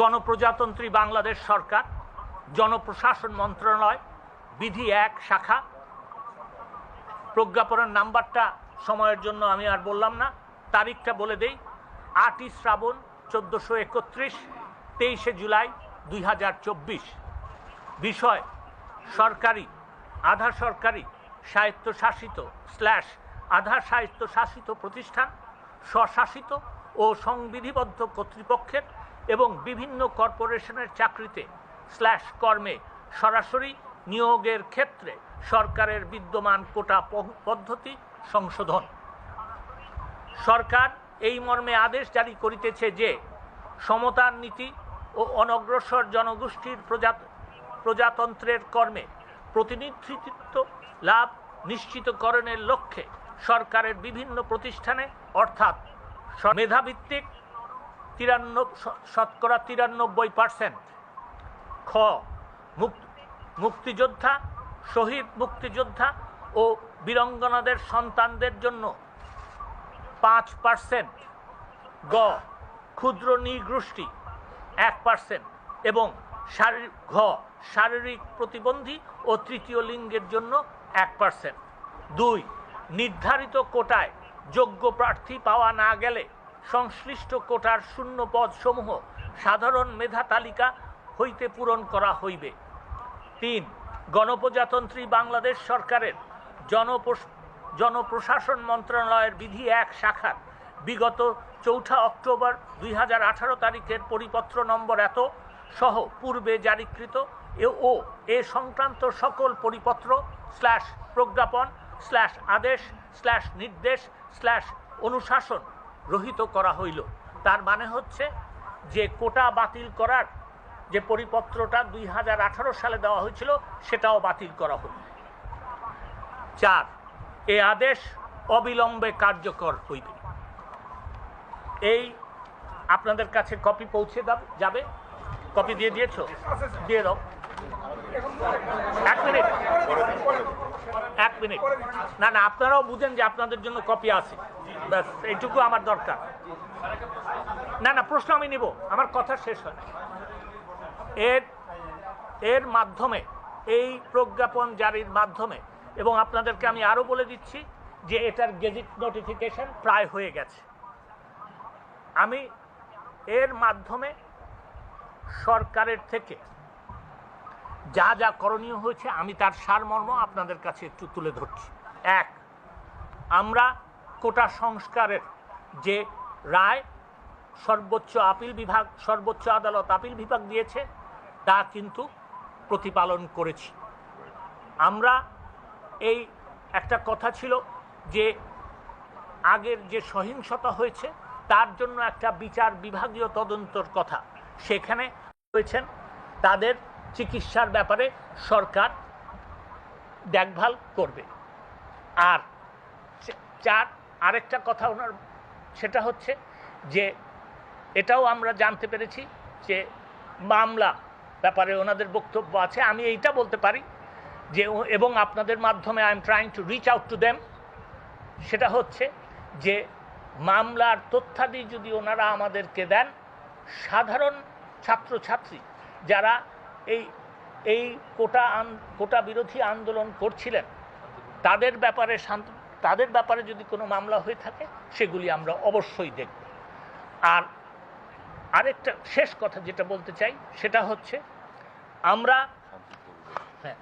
গণপ্রজাতন্ত্রী বাংলাদেশ সরকার, জনপ্রশাসন মন্ত্রণালয়, বিধি এক, শাখা। প্রজ্ঞাপনের নাম্বারটা সময়ের জন্য আমি আর বললাম না, তারিখটা বলে দেই। আটই শ্রাবণ চোদ্দোশো একত্রিশ, তেইশে জুলাই দুই হাজার চব্বিশ। বিষয়, সরকারি, আধা সরকারি স্বায়ত্তশাসিত স্ল্যাশ আধা স্বায়ত্তশাসিত প্রতিষ্ঠান, স্বশাসিত ও সংবিধিবদ্ধ কর্তৃপক্ষের এবং বিভিন্ন কর্পোরেশনের চাকরিতে স্ল্যাশ কর্মে সরাসরি নিয়োগের ক্ষেত্রে সরকারের বিদ্যমান কোটা পদ্ধতি সংশোধন। সরকার এই মর্মে আদেশ জারি করিতেছে যে, সমতার নীতি ও অনগ্রসর জনগোষ্ঠীর প্রজা প্রজাতন্ত্রের কর্মে প্রতিনিধিত্ব লাভ নিশ্চিতকরণের লক্ষ্যে সরকারের বিভিন্ন প্রতিষ্ঠানে, অর্থাৎ মেধাভিত্তিক তিরান্ন শ- শতকরা তিরানব্বই পার্সেন্ট। খ মুক্তিযোদ্ধা, শহীদ মুক্তিযোদ্ধা ও বীরঙ্গনাদের সন্তানদের জন্য পাঁচ পার্সেন্ট। গ, ক্ষুদ্র নৃগোষ্ঠী, এক পার্সেন্ট এবং শারীরিক ঘ, শারীরিক প্রতিবন্ধী ও তৃতীয় লিঙ্গের জন্য এক পার্সেন্ট। দুই, নির্ধারিত কোটায় যোগ্য প্রার্থী পাওয়া না গেলে সংশ্লিষ্ট কোটার শূন্য পদসমূহ সাধারণ মেধা তালিকা হইতে পূরণ করা হইবে। তিন, গণপ্রজাতন্ত্রী বাংলাদেশ সরকারের জনপ্রশ- জনপ্রশাসন মন্ত্রণালয়ের বিধি এক শাখার বিগত চৌঠা অক্টোবর দুই হাজার আঠারো তারিখের পরিপত্র নম্বর এত সহ পূর্বে জারিকৃত ও এ সংক্রান্ত সকল পরিপত্র স্ল্যাশ প্রজ্ঞাপন, স্ল্যাশ আদেশ, স্ল্যাশ নির্দেশ, স্ল্যাশ অনুশাসন রহিত করা হইল। তার মানে হচ্ছে যে কোটা বাতিল করার যে পরিপত্রটা দুই হাজার আঠারো সালে দেওয়া হয়েছিল, সেটাও বাতিল করা হল। চার, এ আদেশ অবিলম্বে কার্যকর হইবে। এই আপনাদের কাছে কপি পৌঁছে যাবে? কপি দিয়ে দিয়েছ? দিয়ে দাও। এক মিনিট। এক মিনিট। না না, আপনারাও বুঝেন যে আপনাদের জন্য কপি আছে। ব্যাস, এইটুকু আমার দরকার। না না, প্রশ্ন আমি নিব। আমার কথা শেষ হয়। এর এর মাধ্যমে, এই প্রজ্ঞাপন জারির মাধ্যমে, এবং আপনাদেরকে আমি আরও বলে দিচ্ছি যে এটার গেজেট নোটিফিকেশন প্রায় হয়ে গেছে। আমি এর মাধ্যমে সরকারের থেকে যা যা করণীয় হয়েছে, আমি তার সারমর্ম আপনাদের কাছে একটু তুলে ধরছি। এক, আমরা কোটা সংস্কারের যে রায় সর্বোচ্চ আপিল বিভাগ, সর্বোচ্চ আদালত আপিল বিভাগ দিয়েছে, তা কিন্তু প্রতিপালন করেছি। আমরা এই একটা কথা ছিল যে আগের যে সহিংসতা হয়েছে, তার জন্য একটা বিচার বিভাগীয় তদন্তর কথা। সেখানে হয়েছেন তাদের চিকিৎসার ব্যাপারে সরকার দেখভাল করবে। আর চার, আরেকটা কথা ওনার, সেটা হচ্ছে যে, এটাও আমরা জানতে পেরেছি যে মামলা ব্যাপারে ওনাদের বক্তব্য আছে। আমি এইটা বলতে পারি যে, এবং আপনাদের মাধ্যমে I am trying to reach out to them. সেটা হচ্ছে যে, মামলার তথ্যাদি যদি ওনারা আমাদেরকে দেন, সাধারণ ছাত্রছাত্রী যারা এই এই কোটা আন- কোটা বিরোধী আন্দোলন করছিলেন, তাদের ব্যাপারে শান্ত, তাদের ব্যাপারে যদি কোনো মামলা হয়ে থাকে, সেগুলি আমরা অবশ্যই দেখব আর আরেকটা শেষ কথা যেটা বলতে চাই, সেটা হচ্ছে আমরা হ্যাঁ।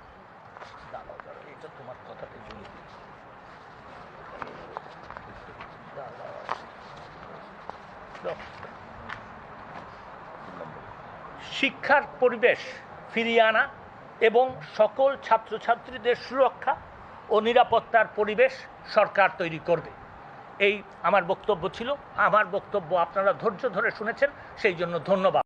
শিক্ষার পরিবেশ ফিরিয়ে আনা এবং সকল ছাত্রছাত্রীদের সুরক্ষা ও নিরাপত্তার পরিবেশ সরকার তৈরি করবে। এই আমার বক্তব্য ছিল। আমার বক্তব্য আপনারা ধৈর্য ধরে শুনেছেন, সেই জন্য ধন্যবাদ।